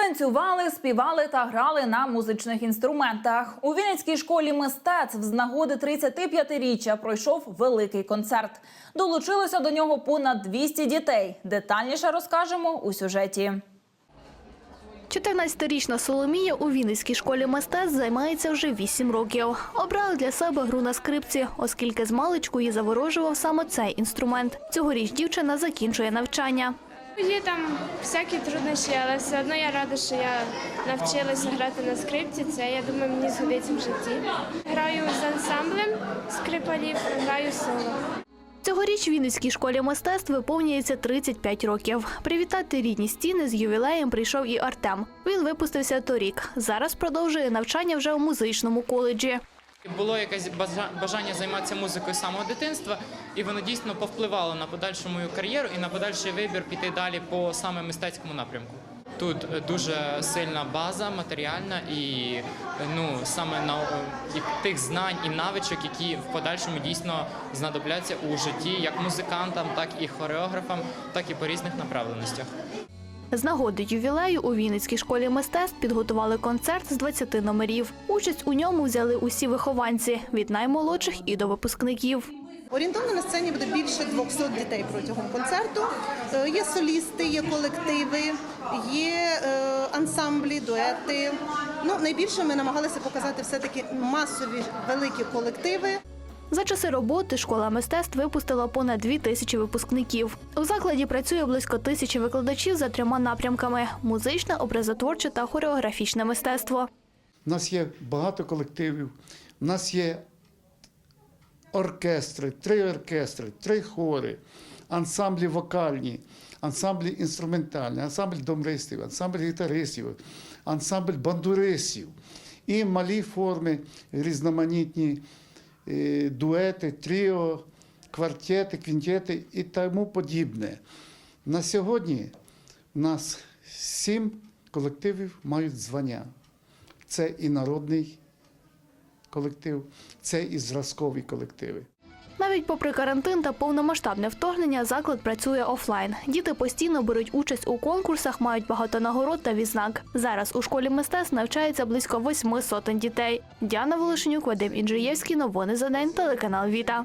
Танцювали, співали та грали на музичних інструментах. У Вінницькій школі мистецтв з нагоди 35-річчя пройшов великий концерт. Долучилося до нього понад 200 дітей. Детальніше розкажемо у сюжеті. 14-річна Соломія у Вінницькій школі мистецтв займається вже 8 років. Обрала для себе гру на скрипці, оскільки з маличку її заворожував саме цей інструмент. Цьогоріч дівчина закінчує навчання. Є там всякі труднощі, але все одно я рада, що я навчилася грати на скрипці. Це я думаю, мені згодиться в житті. Граю з ансамблем скрипалів, граю соло. Цьогоріч Вінницькій школі мистецтв виповнюється 35 років. Привітати рідні стіни з ювілеєм прийшов і Артем. Він випустився торік. Зараз продовжує навчання вже у музичному коледжі. Було якесь бажа- бажання займатися музикою з самого дитинства, і воно дійсно повпливало на подальшу мою кар'єру і на подальший вибір піти далі по саме мистецькому напрямку. Тут е, дуже сильна база матеріальна і е, ну саме на тих знань і навичок, які в подальшому дійсно знадобляться у житті як музикантам, так і хореографам, так і по різних направленостях. З нагоди ювілею у Вінницькій школі мистецтв підготували концерт з 20 номерів. Участь у ньому взяли усі вихованці від наймолодших і до випускників. Орієнтовно на сцені буде більше 200 дітей протягом концерту. Е, Є солісти, є колективи, є е, ансамблі, дуети. Ну, найбільше ми намагалися показати все-таки масові великі колективи. За часи роботи школа мистецтв випустила понад дві тисячі випускників. У закладі працює близько тисячі викладачів за трьома напрямками: музичне, образотворче та хореографічне мистецтво. У нас є багато колективів, у нас є оркестри, три оркестри, три хори, ансамблі вокальні, ансамблі інструментальні, ансамбль домристів, ансамбль гітаристів, ансамбль бандуристів і малі форми, різноманітні дуети, тріо, квартети, квінтети і тому подібне. На сьогодні у нас сім колективів мають звання. Це і народний колектив, це і зразкові колективи. Навіть попри карантин та повномасштабне вторгнення, заклад працює офлайн. Діти постійно беруть участь у конкурсах, мають багато нагород та відзнак. Зараз у школі мистецтв навчається близько восьми сотень дітей. Діана Волошенюк, Вадим Інжиєвський. Новини за день. Телеканал Віта.